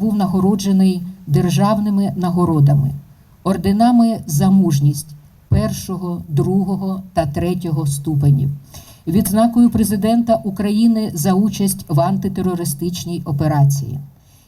Був нагороджений державними нагородами, орденами за мужність першого, другого та третього ступенів, відзнакою президента України за участь в антитерористичній операції,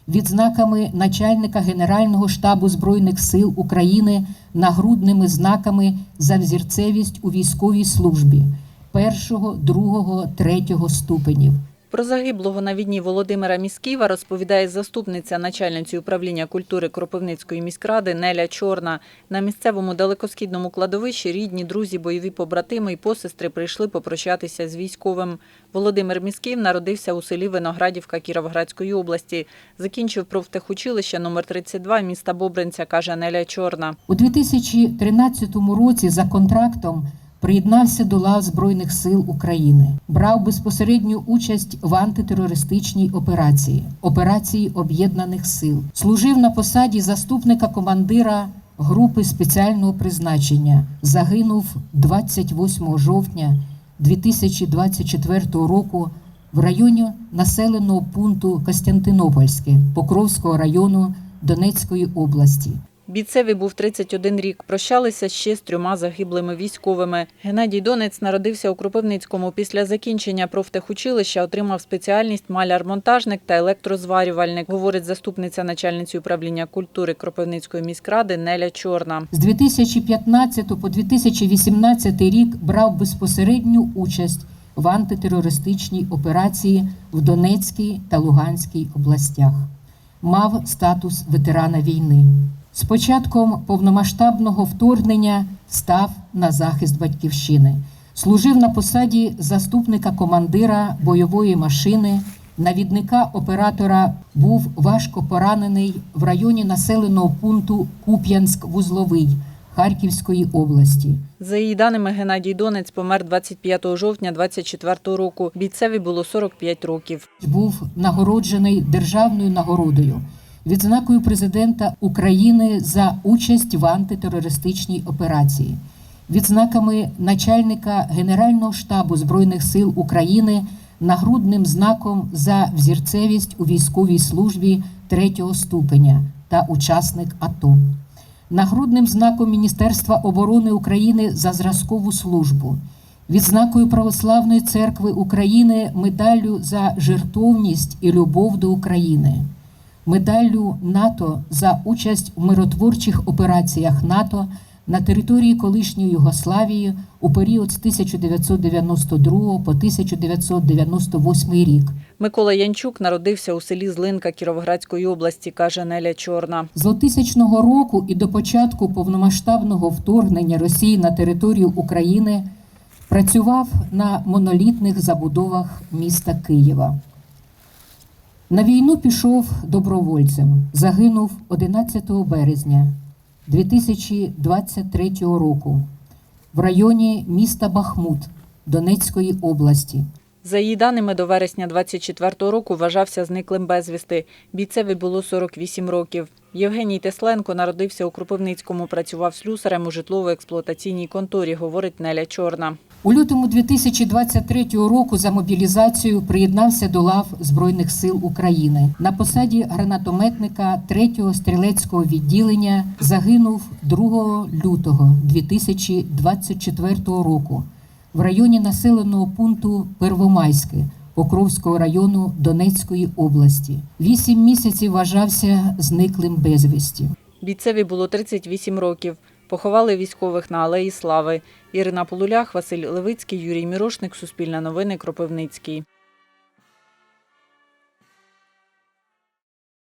відзнаками начальника Генерального штабу Збройних сил України нагрудними знаками за взірцевість у військовій службі першого, другого, третього ступенів. Про загиблого на війні Володимира Місківа розповідає заступниця начальниці управління культури Кропивницької міськради Неля Чорна. На місцевому далекосхідному кладовищі рідні, друзі, бойові побратими і посестри прийшли попрощатися з військовим. Володимир Місків народився у селі Виноградівка Кіровоградської області. Закінчив профтехучилище номер 32 міста Бобринця, каже Неля Чорна. У 2013 році за контрактом приєднався до лав Збройних сил України, брав безпосередню участь в антитерористичній операції, операції об'єднаних сил, служив на посаді заступника командира групи спеціального призначення. Загинув 28 жовтня 2024 року в районі населеного пункту Костянтинопольське Покровського району Донецької області. Бійцеві був 31 рік. Прощалися ще з трьома загиблими військовими. Геннадій Донець народився у Кропивницькому. Після закінчення профтехучилища отримав спеціальність маляр-монтажник та електрозварювальник, говорить заступниця начальниці управління культури Кропивницької міськради Неля Чорна. З 2015 по 2018 рік брав безпосередню участь в антитерористичній операції в Донецькій та Луганській областях. Мав статус ветерана війни. З початком повномасштабного вторгнення став на захист батьківщини. Служив на посаді заступника командира бойової машини, навідника оператора був важко поранений в районі населеного пункту Куп'янськ-Вузловий Харківської області. За її даними, Геннадій Донець помер 25 жовтня 24 року. Бійцеві було 45 років. Був нагороджений державною нагородою, відзнакою президента України за участь в антитерористичній операції, відзнаками начальника Генерального штабу Збройних сил України, нагрудним знаком за взірцевість у військовій службі третього ступеня та учасник АТО. Нагрудним знаком Міністерства оборони України за зразкову службу, відзнакою Православної церкви України медаллю за жертовність і любов до України, медаллю НАТО за участь в миротворчих операціях НАТО на території колишньої Югославії у період з 1992 по 1998 рік. Микола Янчук народився у селі Злинка Кіровоградської області, каже Неля Чорна. З 2000 року і до початку повномасштабного вторгнення Росії на територію України працював на монолітних забудовах міста Києва. На війну пішов добровольцем. Загинув 11 березня 2023 року в районі міста Бахмут Донецької області. За її даними, до вересня 24 року вважався зниклим безвісти. Бійцеві було 48 років. Євгеній Тесленко народився у Кропивницькому, працював слюсарем у житлово-експлуатаційній конторі, говорить Неля Чорна. У лютому 2023 року за мобілізацію приєднався до лав Збройних сил України. На посаді гранатометника 3-го стрілецького відділення загинув 2 лютого 2024 року в районі населеного пункту Первомайське Покровського району Донецької області. Вісім місяців вважався зниклим безвісті. Бійцеві було 38 років. Поховали військових на Алеї Слави. Ірина Полулях, Василь Левицький, Юрій Мірошник, Суспільне новини, Кропивницький.